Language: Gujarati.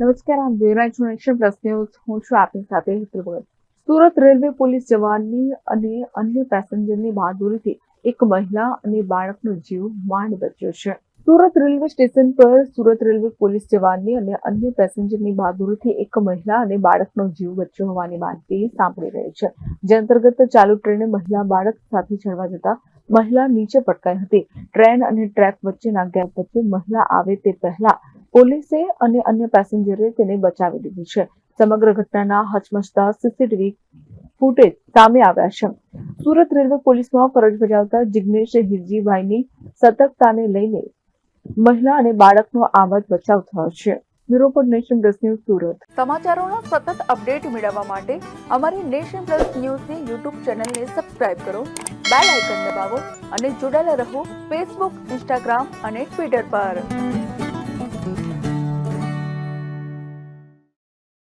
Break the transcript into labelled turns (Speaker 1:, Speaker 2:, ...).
Speaker 1: નમસ્કાર, આપ જોઈ રહ્યા છો નેશન હું છું આપની સાથે હિતલ ભગત સુરત રેલવે પોલીસ જવાનની અને અન્ય પેસેન્જરની બહાદુરીથી એક મહિલા અને બાળકનો જીવ માંડ બચ્યો છે. સુરત રેલવે સ્ટેશન પર સુરત રેલવે પોલીસ જવાનની અને અન્ય પેસેન્જરની બહાદુરીથી એક મહિલા અને બાળકનો જીવ બચ્યો હોવાની માહિતી સાંભળી રહી છે. જે અંતર્ગત ચાલુ ટ્રેને મહિલા બાળક સાથે ચડવા જતા મહિલા નીચે પટકાઈ હતી. ટ્રેન અને ટ્રેક વચ્ચેના ગેપ વચ્ચે મહિલા આવે તે પહેલા પોલીસે અને અન્ય પેસેન્જરે તેને બચાવી લીધી છે. સમગ્ર ઘટનાના હચમચતા સીસીટીવી ફૂટેજ સામે આવ્યા છે. સુરત રેલવે પોલીસમાં ફરજ બજાવતા જિગ્નેશ હિરજીભાઈની સતર્કતાને લઈને મહિલા અને બાળકનો આવાજ બચાવ થયો છે. બ્યુરો પર નેશન પ્લસ ન્યૂઝ સુરત. સમાચારોના સતત અપડેટ મેળવવા માટે અમારી નેશન પ્લસ ન્યૂઝની યુટ્યુબ ચેનલને સબસ્ક્રાઇબ કરો, બેલ આઇકન દબાવો અને જોડાયેલા રહો ફેસબુક, ઇન્સ્ટાગ્રામ અને ટ્વિટર પર. Thank you.